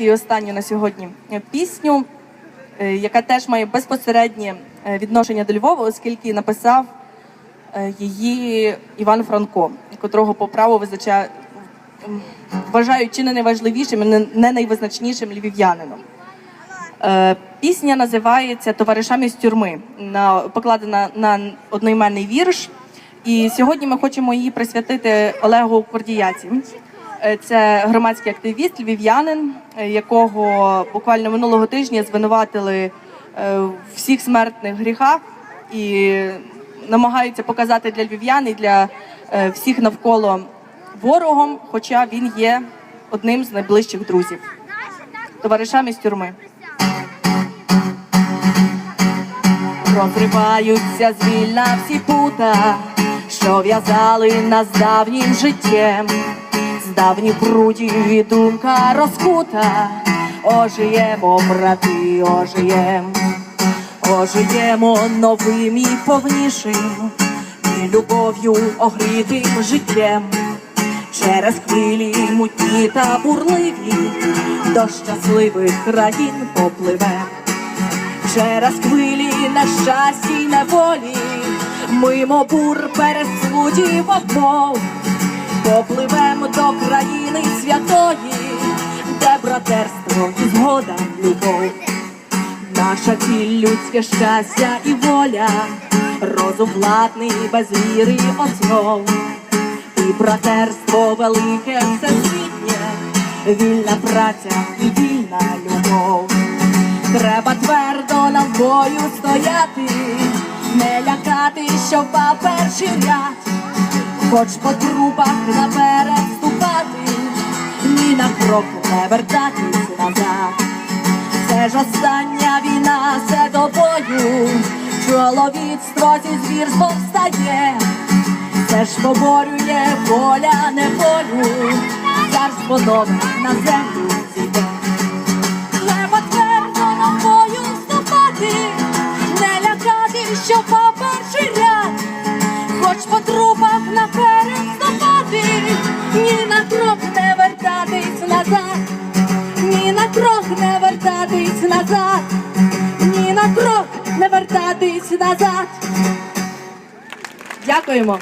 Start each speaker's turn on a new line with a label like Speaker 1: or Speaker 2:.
Speaker 1: І останню на сьогодні пісню, е, яка теж має безпосереднє е, відношення до Львова, оскільки написав е, її Іван Франко, котрого по праву визначає, вважають чи не найважливішим, не- найвизначнішим львів'янином. Е, Пісня називається Товаришами з тюрми, на, покладена на одноіменний вірш. І сьогодні ми хочемо її присвятити Олегу Кордіяці. Е, Це громадський активіст, львів'янин, е, якого буквально минулого тижня звинуватили е, в всіх смертних гріхах і намагаються показати для львів'ян і для всіх навколо ворогом, хоча він є одним з найближчих друзів, товаришами з тюрми. Розриваються звільна всі пута, що в'язали нас давнім життям, з давніх прудів і думка розкута, ожиємо, брати, ожиєм, ожиємо новим і повнішим, і любов'ю огрітим життям, через хвилі мутні та бурливі, до щасливих країн попливе. Через хвилі нещасті й неволі, мимо бур пересудів обмов, попливем до країни святої, де братерство і згода любов, наша ціль людське щастя і воля, розум владний без віри основ, і братерство велике всесвітнє, вільна праця і вільна любов. Треба твердо нам бою стояти, не лякати, що впав перший ряд, хоч по трупах наперед ступати, ні на крок не вертатись назад. Це ж остання війна, все до бою, чоловіцтво зі звірством встає, це ж поборює воля неволю, царство нове на землю зійде. Треба твердо вступати, не лякати, що не вертатись назад, ні на крок не вертатись назад. Дякуємо.